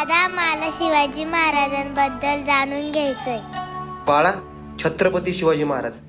दादा मला शिवाजी महाराजांबद्दल जाणून घ्यायचंय. बाळा छत्रपती शिवाजी महाराज.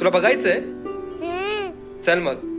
तुला बघायचंय? चल मग.